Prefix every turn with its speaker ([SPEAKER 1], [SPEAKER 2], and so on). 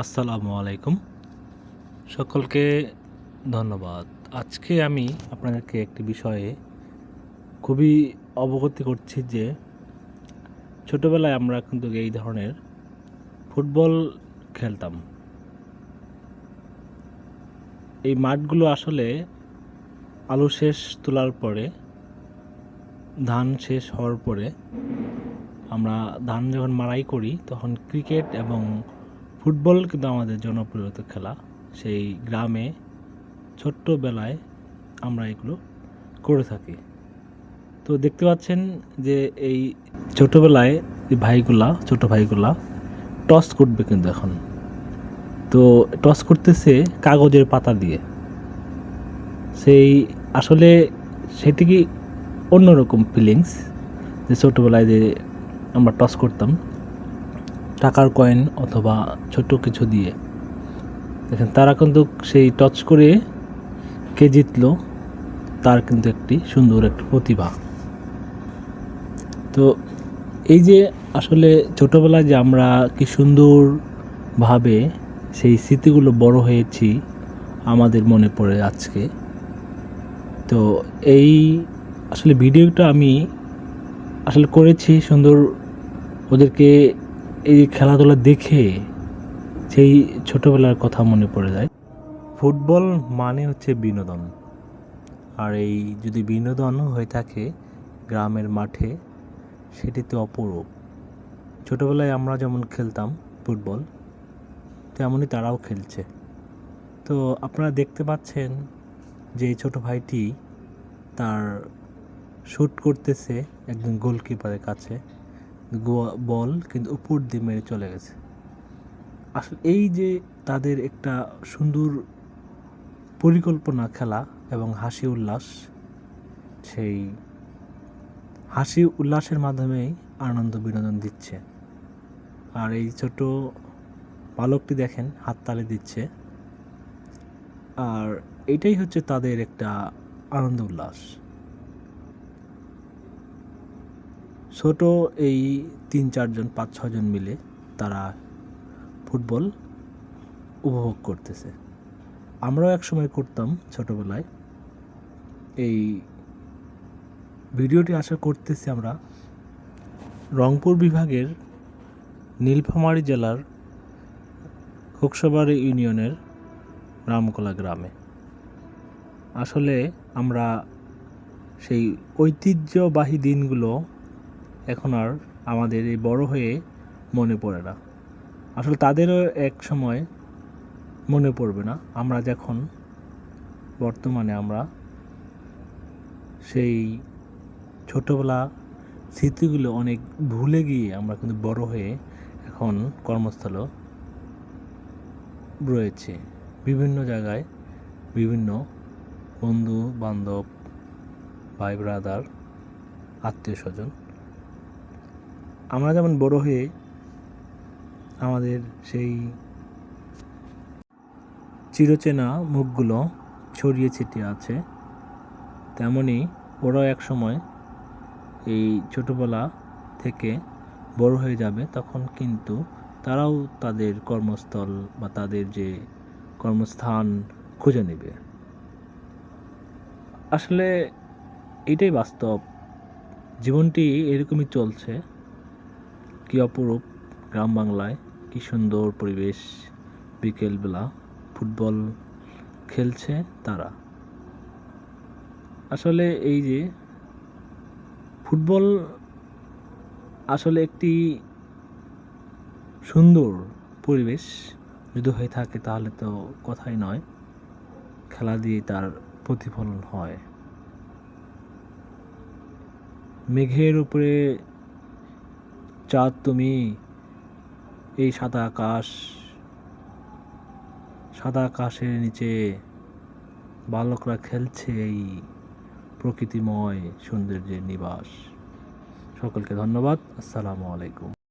[SPEAKER 1] আসসালামু আলাইকুম। সকলকে ধন্যবাদ। আজকে আমি আপনাদেরকে একটি বিষয়ে খুবই অবগতি করছি যে ছোটোবেলায় আমরা কিন্তু এই ধরনের ফুটবল খেলতাম। এই মাঠগুলো আসলে আলু শেষ তোলার পরে, ধান শেষ হওয়ার পরে আমরা ধান যখন মাড়াই করি, তখন ক্রিকেট এবং ফুটবল কিন্তু আমাদের জনপ্রিয় খেলা। সেই গ্রামে ছোট্টবেলায় আমরা এগুলো করে থাকি। তো দেখতে পাচ্ছেন যে এই ছোটোবেলায় এই ভাইগুলা, ছোট ভাইগুলা টস করবে কিন্তু এখন। তো টস করতেছে কাগজের পাতা দিয়ে। সেই আসলে সেটি কি অন্যরকম ফিলিংস যে ছোটোবেলায় যে আমরা টস করতাম? টাকার কয়েন অথবা ছোট কিছু দিয়ে। দেখেন, তারা কিন্তু সেই টচ করে কে জিতলো, তার কিন্তু একটি সুন্দর একটি প্রতিভা। তো এই যে আসলে ছোটোবেলায় যে আমরা কি সুন্দরভাবে সেই স্মৃতিগুলো বড় হয়েছি, আমাদের মনে পড়ে আজকে। তো এই আসলে ভিডিওটা আমি আসলে করেছি সুন্দর ওদেরকে এই খেলাধুলা দেখে সেই ছোটোবেলার কথা মনে পড়ে যায়। ফুটবল মানে হচ্ছে বিনোদন। আর এই যদি বিনোদন হয়ে থাকে গ্রামের মাঠে সেটি তো অপরূপ। ছোটোবেলায় আমরা যেমন খেলতাম ফুটবল, তেমনই তারাও খেলছে। তো আপনারা দেখতে পাচ্ছেন যে এই ছোটো ভাইটি তার শ্যুট করতেছে একজন গোলকিপারের কাছে। বল কিন্তু উপর দিয়ে মেরে চলে গেছে। আসলে এই যে তাদের একটা সুন্দর পরিকল্পনা খেলা এবং হাসি উল্লাস, সেই হাসি উল্লাসের মাধ্যমেই আনন্দ বিনোদন দিচ্ছে। আর এই ছোট বালকটি দেখেন, হাততালি দিচ্ছে। আর এটাই হচ্ছে তাদের একটা আনন্দ উল্লাস। ছোট এই তিন চারজন, পাঁচ ছজন মিলে তারা ফুটবল উপভোগ করতেছে। আমরাও এক সময় করতাম ছোটবেলায়। এই ভিডিওটি আশা করতেছি আমরা রংপুর বিভাগের নীলফামারী জেলার খোকসাবাড়ি ইউনিয়নের রামকলা গ্রামে। আসলে আমরা সেই ঐতিহ্যবাহী দিনগুলো এখন আর আমাদের এই বড় হয়ে মনে পড়ে না। আসলে তাদেরও এক সময় মনে পড়বে না। আমরা যখন বর্তমানে আমরা সেই ছোটোবেলা স্মৃতিগুলো অনেক ভুলে গিয়ে আমরা কিন্তু বড় হয়ে এখন কর্মস্থল রয়েছে। বিভিন্ন জায়গায় বিভিন্ন বন্ধু বান্ধব ভাই ব্রাদার আত্মীয় স্বজন আমরা যেমন বড় হয়ে আমাদের সেই চিরচেনা মুখগুলো ছড়িয়ে ছিটিয়ে আছে, তেমনি ওরাও এক সময় এই ছোটোবেলা থেকে বড় হয়ে যাবে, তখন কিন্তু তারাও তাদের কর্মস্থল বা তাদের যে কর্মস্থান খুঁজে নেবে। আসলে এটাই বাস্তব। জীবনটি এরকমই চলছে। কি অপরূপ গ্রাম বাংলায় কি সুন্দর পরিবেশ। বিকেলবেলা ফুটবল খেলছে তারা। আসলে এই যে ফুটবল আসলে একটি সুন্দর পরিবেশ যদি হয়ে থাকে তাহলে তো কথাই নয়। খেলা দিয়ে তার প্রতিফলন হয়। মেঘের উপরে চাঁদ তুমি, এই সাদা আকাশ, সাদা আকাশের নিচে বালকরা খেলছে এই প্রকৃতিময় সৌন্দর্যের নিবাস। সকলকে ধন্যবাদ। আসসালামু আলাইকুম।